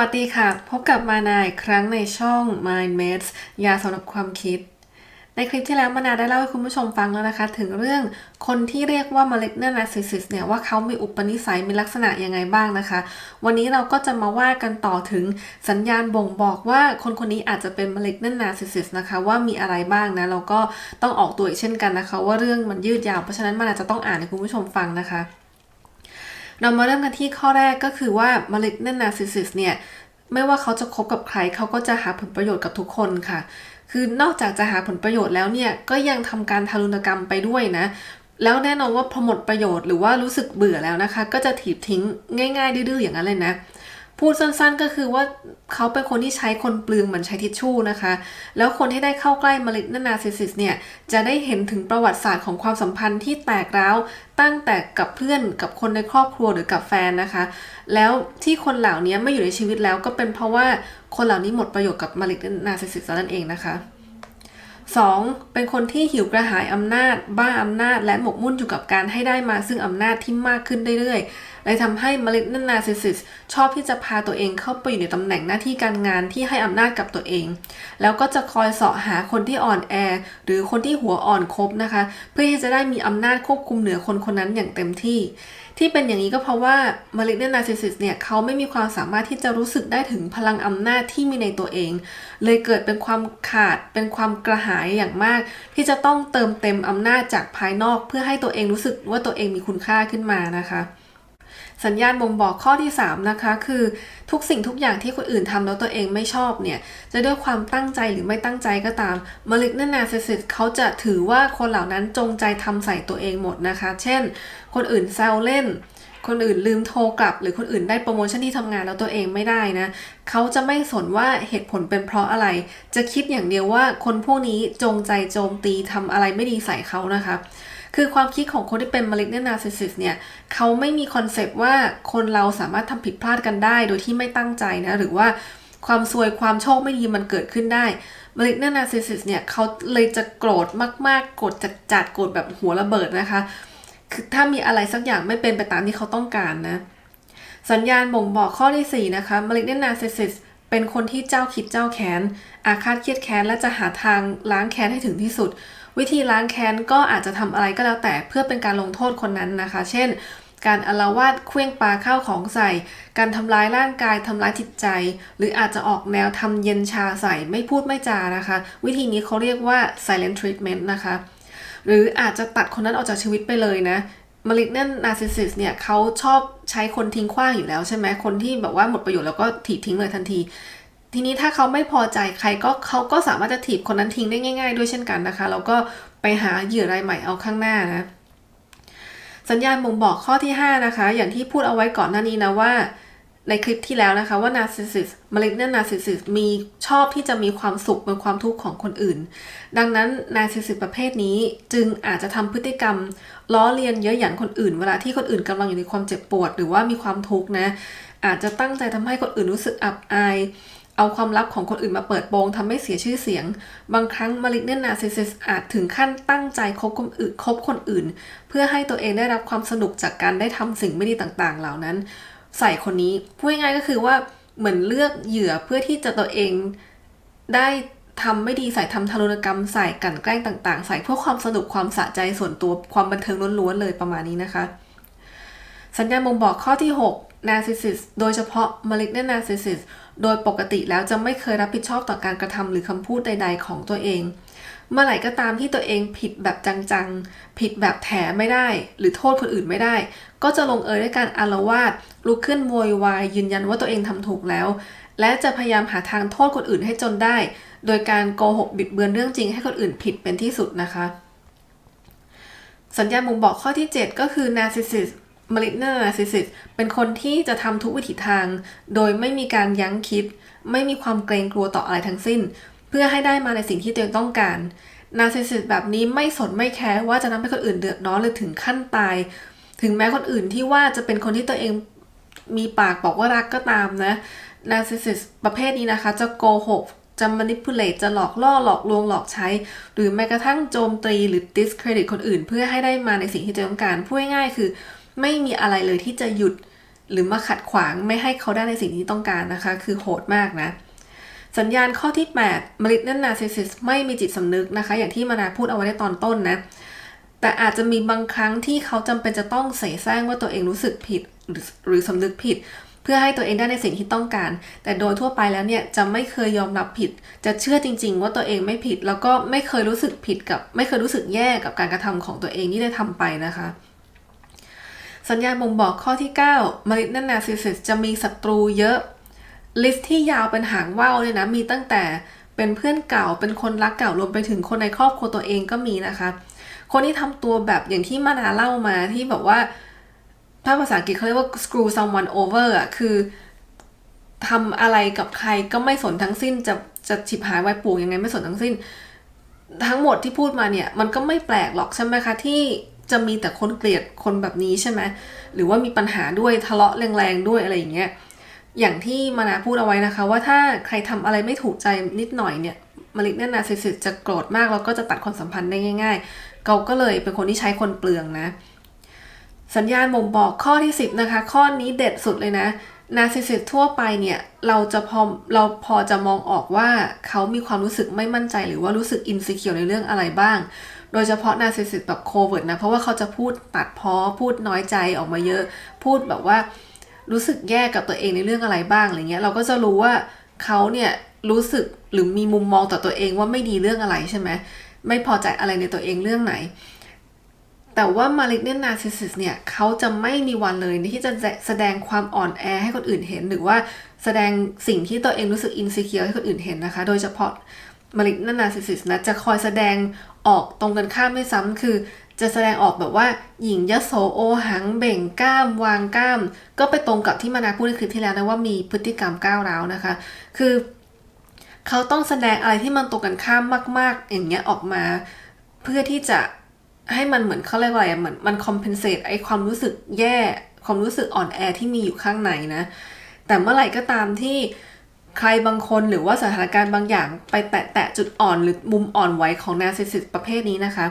สวัสดีค่ะ พบกับมานาอีกครั้งในช่อง Mind Mates ยาสำหรับความคิด ในคลิปที่แล้วมานาได้เล่าให้คุณผู้ชมฟังแล้วนะคะ ถึงเรื่องคนที่เรียกว่า malignant narcissist เนี่ยว่าเขามีอุปนิสัยมีลักษณะยังไงบ้างนะคะ วันนี้เราก็จะมาว่ากันต่อถึงสัญญาณบ่งบอกว่าคนคนนี้อาจจะเป็น malignant narcissist นะคะ ว่ามีอะไรบ้างนะเราก็ต้องออกตัวอีกเช่นกันนะคะ ว่าเรื่องมันยืดยาวเพราะฉะนั้นมานาจะต้องอ่านให้คุณผู้ชมฟังนะคะ เรามาเริ่มกันที่ข้อแรกก็คือว่า malignant narcissist เนี่ย ไม่ว่าเขาจะคบกับใครเขาก็จะหาผลประโยชน์กับทุกคนค่ะ คือนอกจากจะหาผลประโยชน์แล้วเนี่ย ก็ยังทำการทารุณกรรมไปด้วยนะ แล้วแน่นอนว่าพอหมดประโยชน์หรือว่ารู้สึกเบื่อแล้วนะคะ ก็จะถีบทิ้งง่าย ๆ ดื้อๆอย่างนั้นเลยนะ พูดสั้นๆก็คือว่าเขาเป็นคนที่ใช้คนปลืองเหมือนใช้ทิชชู่นะคะ แล้วคนที่ได้เข้าใกล้มารินานาซิซิสเนี่ย จะได้เห็นถึงประวัติศาสตร์ของความสัมพันธ์ที่แตกร้าวตั้งแต่กับเพื่อนกับคนในครอบครัวหรือกับแฟนนะคะ แล้วที่คนเหล่านี้ไม่อยู่ในชีวิตแล้วก็เป็นเพราะว่าคนเหล่านี้หมดประโยชน์กับมารินาซิซิสนั่นเองนะคะ 2. เป็นคนที่หิวกระหายอำนาจ บ้าอำนาจ และหมกมุ่นอยู่กับการให้ได้มาซึ่งอำนาจที่มากขึ้นเรื่อยๆเลยทำให้มารินานาซิซิสชอบที่จะพาตัวเองเข้าไปอยู่ในตำแหน่งหน้าที่การงานที่ให้อำนาจกับตัวเอง แล้วก็จะคอยเสาะหาคนที่อ่อนแอ หรือคนที่หัวอ่อนคบนะคะ เพื่อที่จะได้มีอำนาจควบคุมเหนือคนคนนั้นอย่างเต็มที่ที่เป็นอย่างนี้ก็เพราะว่ามาริเนนาซิซิสเนี่ยเขาไม่มีความสามารถที่จะรู้สึกได้ถึงพลังอำนาจที่มีในตัวเอง เลยเกิดเป็นความขาดเป็นความกระหายอย่างมาก ที่จะต้องเติมเต็มอำนาจจากภายนอก เพื่อให้ตัวเองรู้สึกว่าตัวเองมีคุณค่าขึ้นมานะคะ สัญญาณบ่งบอกข้อที่ 3 นะคะ คือทุกสิ่งทุกอย่างที่คนอื่นทำแล้วตัวเองไม่ชอบเนี่ยจะด้วยความตั้งใจหรือไม่ตั้งใจก็ตามมลิกนานาซิสเขาจะถือว่าคนเหล่านั้นจงใจทำใส่ตัวเองหมดนะคะ เช่น คนอื่นแซวเล่นคนอื่นลืมโทรกลับ หรือคนอื่นได้โปรโมชั่นที่ทำงานแล้วตัวเองไม่ได้นะ เขาจะไม่สนว่าเหตุผลเป็นเพราะอะไร จะคิดอย่างเดียวว่าคนพวกนี้จงใจโจมตีทำอะไรไม่ดีใส่เขานะคะ คือความคิดของคนที่เป็น malignant narcissist เนี่ยเขาไม่มีคอนเซปต์ว่าคนเราสามารถทำผิดพลาดกันได้ โดยที่ไม่ตั้งใจนะ หรือว่าความซวยความโชคไม่ดีมันเกิดขึ้นได้ malignant narcissist เนี่ยเขาเลยจะโกรธมากๆโกรธจัดๆโกรธแบบหัวระเบิดนะคะ คือถ้ามีอะไรสักอย่างไม่เป็นไปตามที่เขาต้องการนะ สัญญาณบ่งบอกข้อที่ 4 นะคะ malignant narcissist เป็นคนที่เจ้าคิดเจ้าแค้นอาฆาตเครียดแค้นและจะหาทางล้างแค้นให้ถึงที่สุด วิธีล้างแค้นก็อาจจะทำอะไรก็แล้วแต่เพื่อเป็นการลงโทษคนนั้นนะคะ เช่น การอลาวาสเคลื่องปลาข้าวของใส่ การทำร้ายร่างกายทำร้ายจิตใจ หรืออาจจะออกแนวทำเย็นชาใส่ไม่พูดไม่จานะคะ วิธีนี้เขาเรียกว่า silent treatment นะคะ หรืออาจจะตัดคนนั้นออกจากชีวิตไปเลยนะ malignant narcissist เนี่ยเขาชอบใช้คนทิ้งขว้างอยู่แล้วใช่ไหมคนที่แบบว่าหมดประโยชน์แล้วก็ถีบทิ้งเลยทันที ทีนี้ถ้าเขาไม่พอใจใครก็เขาก็สามารถจะถีบคนนั้นทิ้งได้ง่าย ๆ ด้วยเช่นกันนะคะ แล้วก็ไปหาเหยื่อรายใหม่เอาข้างหน้านะ สัญญาณบ่งบอกข้อที่ 5 นะคะ อย่างที่พูดเอาไว้ก่อนหน้านี้นะว่า ในคลิปที่แล้วนะคะว่า narcissist malignant narcissist มีชอบที่จะมีความสุขบนความทุกข์ของคนอื่น ดังนั้น narcissist ประเภทนี้จึงอาจจะทำพฤติกรรม ล้อเลียนเยอะหยันคนอื่น เวลาที่คนอื่นกำลังอยู่ในความเจ็บปวด หรือว่ามีความทุกข์นะอาจจะตั้งใจทำให้คนอื่นรู้สึกอับอาย เอาความลับของคนอื่นมาเปิดโปงทำให้เสียชื่อเสียง บางครั้ง malignant narcissist อาจถึงขั้นตั้งใจคบคนอื่นคบคนอื่น เพื่อให้ตัวเองได้รับความสนุกจากการได้ทำสิ่งไม่ดีต่างๆ เหล่านั้น ใส่คนนี้พูดง่ายๆก็คือว่าเหมือนเลือกเหยื่อเพื่อที่จะตัวเองได้ทำไม่ดีใส่ทำทารุณกรรมใส่กันแกล้งต่างๆ ใส่เพื่อความสนุกความสะใจส่วนตัวความบันเทิงล้วนๆเลยประมาณนี้นะคะ สัญญาณบ่งบอกข้อที่ 6 narcissist โดยเฉพาะ malignant narcissist โดยปกติแล้วจะไม่เคยรับผิดชอบต่อการกระทำหรือคำพูดใด ๆ ของตัวเอง เมื่อไหร่ก็ตามที่ตัวเองผิดแบบจังๆ ผิดแบบแถไม่ได้ หรือโทษคนอื่นไม่ได้ ก็จะลงเอยด้วยการอารวาสลุกขึ้นโวยวายยืนยันว่าตัวเองทำถูกแล้ว และจะพยายามหาทางโทษคนอื่นให้จนได้ โดยการโกหกบิดเบือนเรื่องจริงให้คนอื่นผิดเป็นที่สุดนะคะ สัญญาณบ่งบอกข้อที่ 7 ก็คือ narcissist malignant narcissist เป็นคนที่จะทำทุกวิถีทาง โดยไม่มีการยั้งคิด ไม่มีความเกรงกลัวต่ออะไรทั้งสิ้น เพื่อให้ได้มาในสิ่งที่ตัวเองต้องการ narcissist แบบนี้ไม่สนไม่แคร์ว่าจะทำให้คนอื่นเดือดร้อนหรือถึงขั้นตาย ถึงแม้คนอื่นที่ว่าจะเป็นคนที่ตัวเองมีปากบอกว่ารักก็ตามนะ narcissist ประเภทนี้นะคะ จะโกหกจะ manipulate จะหลอกล่อหลอกลวงหลอกใช้ หรือแม้กระทั่งโจมตีหรือ discredit คนอื่น เพื่อให้ได้มาในสิ่งที่ตัวเองต้องการพูดง่ายๆคือ ไม่มีอะไรเลยที่จะหยุดหรือมาขัดขวางไม่ให้เขาได้ในสิ่งที่ต้องการนะคะ คือโหดมากนะ สัญญาณข้อที่8 malignant narcissist ไม่มีจิตสำนึกนะคะ อย่างที่มานาพูดเอาไว้ในตอนต้นนะ แต่อาจจะมีบางครั้งที่เขาจำเป็นจะต้องเสแสร้งว่าตัวเองรู้สึกผิดหรือหรือสำนึกผิด เพื่อให้ตัวเองได้ในสิ่งที่ต้องการ แต่โดยทั่วไปแล้วเนี่ยจะไม่เคยยอมรับผิด จะเชื่อจริง ๆ ว่าตัวเองไม่ผิด แล้วก็ไม่เคยรู้สึกผิดกับ ไม่เคยรู้สึกแย่กับการกระทำของตัวเองที่ได้ทำไปนะคะ สัญญาณบ่งบอกข้อที่ 9 malignant narcissist จะมีศัตรูเยอะ ลิสต์ที่ยาวเป็นหางว่าวเลยนะ มีตั้งแต่เป็นเพื่อนเก่า เป็นคนรักเก่ารวมไปถึงคนในครอบครัวตัวเองก็มีนะคะ คนที่ทำตัวแบบอย่างที่มานาเล่ามาที่แบบว่า ถ้าภาษาอังกฤษเขาเรียกว่า screw someone over อะ คือทำอะไรกับใครก็ไม่สนทั้งสิ้น จะจะฉิบหายไวายปู่ยังไงไม่สนทั้งสิ้น ทั้งหมดที่พูดมาเนี่ย มันก็ไม่แปลกหรอกใช่ไหมคะที่ จะมีแต่คนเกลียดคนแบบนี้ใช่ไหมหรือว่ามีปัญหาด้วยทะเลาะแรงๆด้วยอะไรอย่างเงี้ยอย่างที่มานาพูดเอาไว้นะคะ ว่าถ้าใครทำอะไรไม่ถูกใจนิดหน่อยเนี่ยมาริกเนนาซิสิจะโกรธมากแล้วก็จะตัดความสัมพันธ์ได้ง่าย ๆ เขาก็เลยเป็นคนที่ใช้คนเปลืองนะ สัญญาณบ่งบอกข้อที่ 10 นะคะ ข้อนี้เด็ดสุดเลยนะนาซิสิสทั่วไปเนี่ยเราจะพอเราพอจะมองออกว่าเขามีความรู้สึกไม่มั่นใจ หรือว่ารู้สึกอินสิเคียวในเรื่องอะไรบ้าง โดยเฉพาะนาซิสิสแบบโคเวิร์ดนะ เพราะว่าเขาจะพูดตัดพ้อพูดน้อยใจออกมาเยอะ พูดแบบว่ารู้สึกแย่กับตัวเองในเรื่องอะไรบ้างอะไรเงี้ย เราก็จะรู้ว่าเขาเนี่ยรู้สึกหรือมีมุมมองต่อตัวเองว่าไม่ดีเรื่องอะไรใช่ไหมไม่พอใจอะไรในตัวเองเรื่องไหน แต่ว่า malignant narcissist เนี่ยเขาจะไม่มีวันเลยที่จะแสดงความอ่อนแอให้คนอื่นเห็น หรือว่าแสดงสิ่งที่ตัวเองรู้สึก insecure ให้คนอื่นเห็นนะคะ โดยเฉพาะ malignant narcissist นะจะคอยแสดงออกตรงกันข้ามไม่ซ้ำคือ จะแสดงออกแบบว่าหญิงยโสโอหังเบ่งกล้าม วางกล้าม ก็ไปตรงกับที่มานาพูดในคลิปที่แล้วนะว่ามีพฤติกรรมก้าวร้าวนะคะ คือเขาต้องแสดงอะไรที่มันตรงกันข้ามมาก ๆ อย่างเงี้ยออกมา เพื่อที่จะให้มันเหมือนเขาเรียกว่าอะไรเหมือนมันคอมเพนเซตไอความรู้สึกแย่ความรู้สึกอ่อนแอที่มีอยู่ข้างในนะ แต่เมื่อไหร่ก็ตามที่ ใครบางคนหรือว่าสถานการณ์บางอย่างไปแตะแตะจุดอ่อนหรือมุมอ่อนไหวของนาซิสิสประเภทนี้นะคะ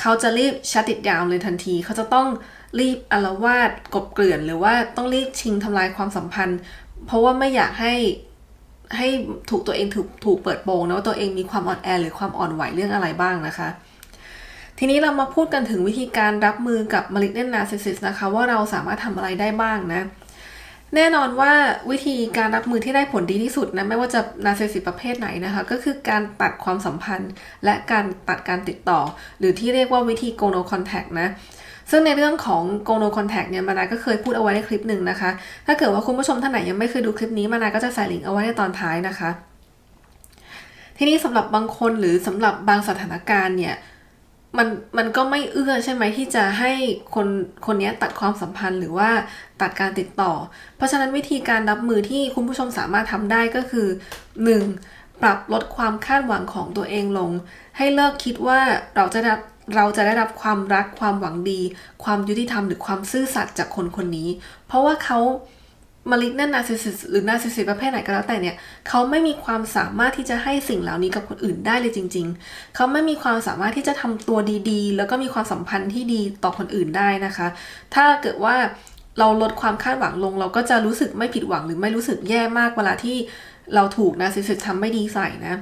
เขาจะรีบชัดติดยาวเลยทันที เขาจะต้องรีบอาวาสกบเกลื่อน หรือว่าต้องรีบชิงทำลายความสัมพันธ์ เพราะว่าไม่อยากให้ให้ถูกตัวเองถูกถูกเปิดโปงนะว่าตัวเองมีความอ่อนแอหรือความอ่อนไหวเรื่องอะไรบ้างนะคะ ทีนี้เรามาพูดกันถึงวิธีการรับมือกับ malignant narcissist นะคะ ว่าเราสามารถทำอะไรได้บ้างนะ แน่นอนว่าวิธีการรับมือที่ได้ผลดีที่สุดนะไม่ว่าจะนาร์ซิสซิสประเภทไหนนะคะ ก็คือการตัดความสัมพันธ์ และการตัดการติดต่อ หรือที่เรียกว่าวิธี go no contact นะซึ่งในเรื่องของ go no contact เนี่ยมานาก็เคยพูดเอาไว้ในคลิปหนึ่งนะคะ ถ้าเกิดว่าคุณผู้ชมท่านไหนยังไม่เคยดูคลิปนี้มานาก็จะใส่ลิงก์เอาไว้ในตอนท้ายนะคะ ทีนี้สำหรับบางคนหรือสำหรับบางสถานการณ์เนี่ย มันมันก็ไม่เอื้อใช่ไหมที่จะให้คนคนนี้ตัดความสัมพันธ์หรือว่าตัดการติดต่อ เพราะฉะนั้นวิธีการรับมือที่คุณผู้ชมสามารถทำได้ก็คือ 1. ปรับลดความคาดหวังของตัวเองลง ให้เลิกคิดว่าเราจะได้เราจะได้รับความรักความหวังดี ความยุติธรรมหรือความซื่อสัตย์จากคนคนนี้ เพราะว่าเขา มาลิกนั่นนาซิสิสหรือนาซิสิสประเภทไหนก็แล้วแต่เนี่ยเขาไม่มีความสามารถที่จะให้สิ่งเหล่านี้กับคนอื่นได้เลยจริง ๆ เขาไม่มีความสามารถที่จะทำตัวดีๆ แล้วก็มีความสัมพันธ์ที่ดีต่อคนอื่นได้นะคะ ถ้าเกิดว่าเราลดความคาดหวังลง เราก็จะรู้สึกไม่ผิดหวังหรือไม่รู้สึกแย่มากเวลาที่เราถูกนาซิสิสทำไม่ดีใส่นะ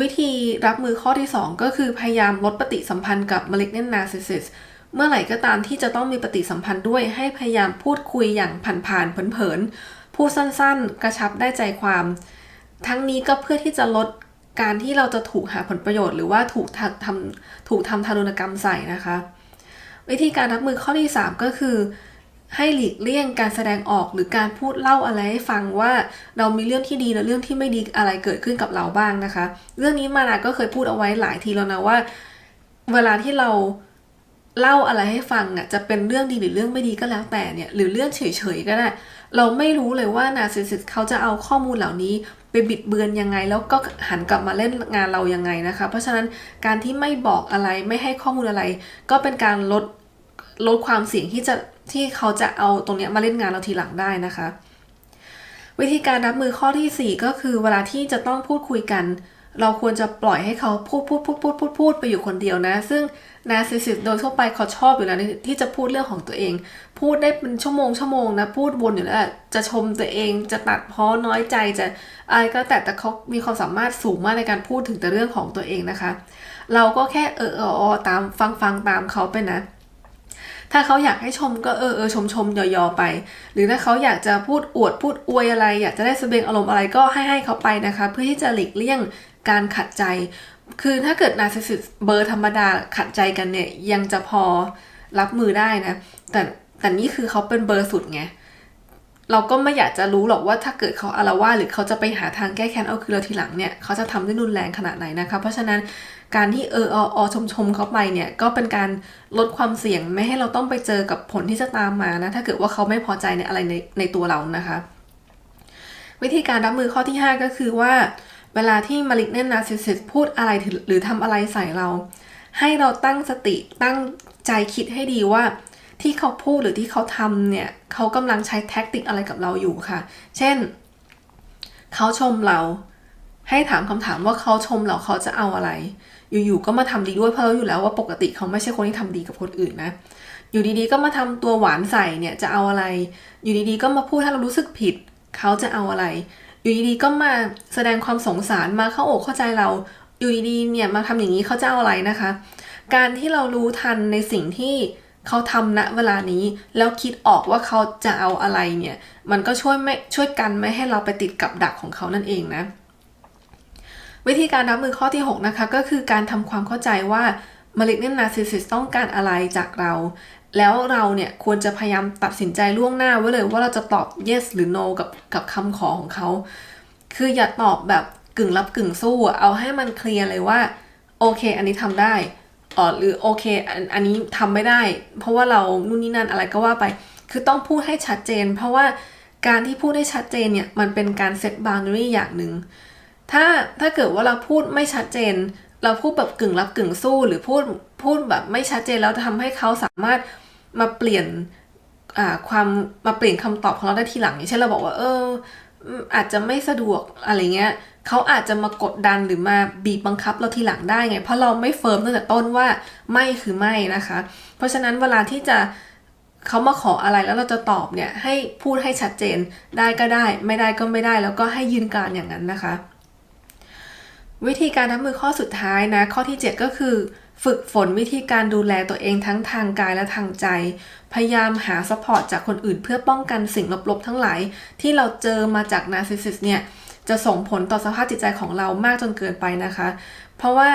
วิธีรับมือข้อที่ 2 ก็คือพยายามลดปฏิสัมพันธ์กับ malignant narcissist เเมื่อไหร่ก็ตามที่จะต้องมีปฏิสัมพันธ์ด้วยให้พยายามพูดคุยอย่างผ่านๆเผินๆพูดสั้นๆ กระชับได้ใจความ ทั้งนี้ก็เพื่อที่จะลดการที่เราจะถูกหาผลประโยชน์หรือว่าถูกทำถูกทำทารุณกรรมใส่นะคะ วิธีการรับมือข้อที่ 3 ก็คือ ให้หลีกเลี่ยงการแสดงออกหรือการพูดเล่าอะไรให้ฟังว่าเรามีเรื่องที่ดีและเรื่องที่ไม่ดีอะไรเกิดขึ้นกับเราบ้างนะคะ เรื่องนี้มานาก็เคยพูดเอาไว้หลายทีแล้วนะว่า เวลาที่เรา เล่าอะไรให้ฟังอะจะเป็นเรื่องดีหรือเรื่องไม่ดีก็แล้วแต่เนี่ยหรือเรื่องเฉยๆก็ได้เราไม่รู้เลยว่านาซิสิสเขาจะเอาข้อมูลเหล่านี้ไปบิดเบือนยังไง แล้วก็หันกลับมาเล่นงานเรายังไงนะคะ เพราะฉะนั้นการที่ไม่บอกอะไรไม่ให้ข้อมูลอะไร ก็เป็นการลดลดความเสี่ยงที่จะที่เขาจะเอาตรงนี้มาเล่นงานเราทีหลังได้นะคะ วิธีการรับมือข้อที่ 4 ก็คือเวลาที่จะต้องพูดคุยกัน เราควรจะปล่อยให้เขาพูดพูดพูดพูดพูดพูดไปอยู่คนเดียวนะ ซึ่งนาซิสิสโดยทั่วไปเขาชอบอยู่แล้วที่จะพูดเรื่องของตัวเอง พูดได้เป็นชั่วโมงชั่วโมงนะ พูดวนอยู่แล้วจะชมตัวเองจะตัดพ้อน้อยใจจะอะไรก็แต่แต่เขามีความสามารถสูงมากในการพูดถึงแต่เรื่องของตัวเองนะคะ เราก็แค่เออเอออตามฟังฟังตามเขาไปนะถ้าเขาอยากให้ชมก็เออเออชมชมยอๆไป หรือถ้าเขาอยากจะพูดอวดพูดอวยอะไร อยากจะได้แสดงอารมณ์อะไรก็ให้ให้เขาไปนะคะ เพื่อที่จะหลีกเลี่ยง การขัดใจ คือถ้าเกิดนาร์ซิสซิสเบอร์ธรรมดาขัดใจกันเนี่ย ยังจะพอรับมือได้นะ แต่แต่นี่คือเขาเป็นเบอร์สุดไงเราก็ไม่อยากจะรู้หรอกว่าถ้าเกิดเขาอารวาสหรือเขาจะไปหาทางแก้แค้นเอาคืนเราทีหลังเนี่ยเขาจะทำได้รุนแรงขนาดไหนนะคะ เพราะฉะนั้นการที่เออออชมชมเขาไปเนี่ยก็เป็นการลดความเสี่ยงไม่ให้เราต้องไปเจอกับผลที่จะตามมานะถ้าเกิดว่าเขาไม่พอใจในอะไรในในตัวเรานะคะ วิธีการรับมือข้อที่ 5 ก็คือว่า เวลาที่มาลิกเนนนาซิสิสพูดอะไรหรือทำอะไรใส่เรา ให้เราตั้งสติตั้งใจคิดให้ดีว่า ที่เขาพูดหรือที่เขาทำเนี่ยเขากำลังใช้แท็กติกอะไรกับเราอยู่ค่ะ เช่น เขาชมเราให้ถามคำถามว่าเขาชมเราเขาจะเอาอะไร อยู่ๆก็มาทำดีด้วยเพราะเราอยู่แล้วว่าปกติเขาไม่ใช่คนที่ทำดีกับคนอื่นนะอยู่ดีๆก็มาทำตัวหวานใส่เนี่ยจะเอาอะไร อยู่ดีๆก็มาพูดให้เรารู้สึกผิด เขาจะเอาอะไร อยู่ดีๆก็มาแสดงความสงสารมาเข้าอกเข้าใจเราอยู่ดีๆเนี่ยมาทำอย่างนี้เขาจะเอาอะไรนะคะ การที่เรารู้ทันในสิ่งที่เขาทำณเวลานี้แล้วคิดออกว่าเขาจะเอาอะไรเนี่ย มันก็ช่วยไม่ช่วยกันไม่ให้เราไปติดกับดักของเขานั่นเองนะ วิธีการรับมือข้อที่ 6 นะคะ ก็คือการทำความเข้าใจว่า malignant narcissist ต้องการอะไรจากเรา แล้วเราเนี่ยควรจะพยายามตัดสินใจล่วงหน้าไว้เลยว่าเราจะตอบ yes หรือ no กับกับคำขอของเขา คืออย่าตอบแบบกึ่งรับกึ่งสู้เอาให้มันเคลียร์เลยว่าโอเค อันนี้ทำได้อ๋อหรือโอเคอันอันนี้ทำไม่ได้ เพราะว่าเรานู่นนี่นั่นอะไรก็ว่าไป คือต้องพูดให้ชัดเจน เพราะว่าการที่พูดได้ชัดเจนเนี่ยมันเป็นการเซตบาวน์ดรี่อย่างหนึ่งถ้าถ้าเกิดว่าเราพูดไม่ชัดเจน เราพูดแบบกึ่งรับกึ่งสู้ หรือพูดพูดแบบไม่ชัดเจนแล้วทำให้เขาสามารถ มาเปลี่ยนความมาเปลี่ยนคำตอบของเราได้ทีหลังอย่างเช่นเราบอกว่า เออ อาจจะไม่สะดวกอะไรเงี้ยเขาอาจจะมากดดันหรือมาบีบบังคับเราทีหลังได้ไง เพราะเราไม่เฟิร์มตั้งแต่ต้นว่าไม่คือไม่นะคะ เพราะฉะนั้นเวลาที่จะเขามาขออะไรแล้วเราจะตอบเนี่ยให้พูดให้ชัดเจนได้ก็ได้ ไม่ได้ก็ไม่ได้แล้วก็ให้ยืนการอย่างนั้นนะคะ วิธีการรับมือข้อสุดท้ายนะข้อที่ 7 ก็คือ ฝึกฝนวิธีการดูแลตัวเองทั้งทางกายและทางใจ พยายามหาสปอร์ตจากคนอื่นเพื่อป้องกันสิ่งลบๆทั้งหลาย ที่เราเจอมาจากนาร์ซิสซิสเนี่ย จะส่งผลต่อสภาพจิตใจของเรามากจนเกินไปนะคะ เพราะว่า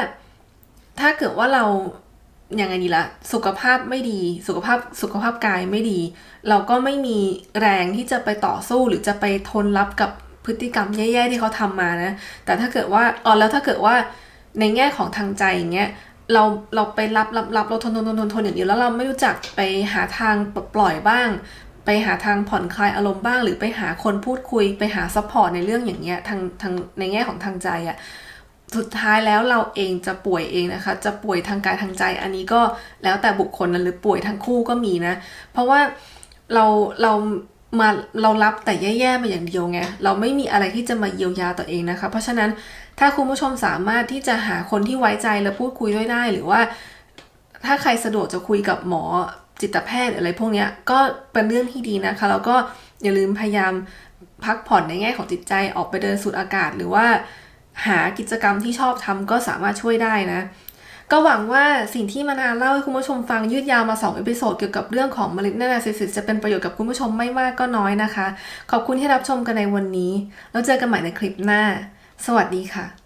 ถ้าเกิดว่าเราอย่างไงดีละสุขภาพไม่ดี สุขภาพสุขภาพกายไม่ดี เราก็ไม่มีแรงที่จะไปต่อสู้หรือจะไปทนรับกับพฤติกรรมแย่ๆที่เขาทำมานะ แต่ถ้าเกิดว่าอ๋อแล้วถ้าเกิดว่าในแง่ของทางใจอย่างเงี้ย เราเราไปรับรับรับเราทนทนทนทนอย่างเดียวแล้วเราไม่รู้จักไปหาทางปล่อยบ้าง ไปหาทางผ่อนคลายอารมณ์บ้าง หรือไปหาคนพูดคุยไปหาซัพพอร์ตในเรื่องอย่างเงี้ยทางทางในแง่ของทางใจอะสุดท้ายแล้วเราเองจะป่วยเองนะคะ จะป่วยทางกายทางใจ อันนี้ก็แล้วแต่บุคคลนะหรือป่วยทั้งคู่ก็มีนะ เพราะว่าเราเรามาเรารับแต่แย่ๆมาอย่างเดียวไงเราไม่มีอะไรที่จะมาเยียวยาตัวเองนะคะ เพราะฉะนั้น ถ้าคุณผู้ชมสามารถที่จะหาคนที่ไว้ใจและพูดคุยด้วยได้ หรือว่า ถ้าใครสะดวกจะคุยกับหมอจิตแพทย์อะไรพวกนี้ก็เป็นเรื่องที่ดีนะคะ แล้วก็อย่าลืมพยายามพักผ่อนในแง่ของจิตใจออกไปเดินสูดอากาศ หรือว่าหากิจกรรมที่ชอบทำก็สามารถช่วยได้นะ ก็หวังว่าสิ่งที่มานาเล่าให้คุณผู้ชมฟังยืดยาวมา2เอพิโซดเกี่ยวกับเรื่องของมะเร็งหน้าซิสจะเป็นประโยชน์กับคุณผู้ชมไม่มากก็น้อยนะคะ ขอบคุณที่รับชมกันในวันนี้ แล้วเจอกันใหม่ในคลิปหน้า สวัสดีค่ะ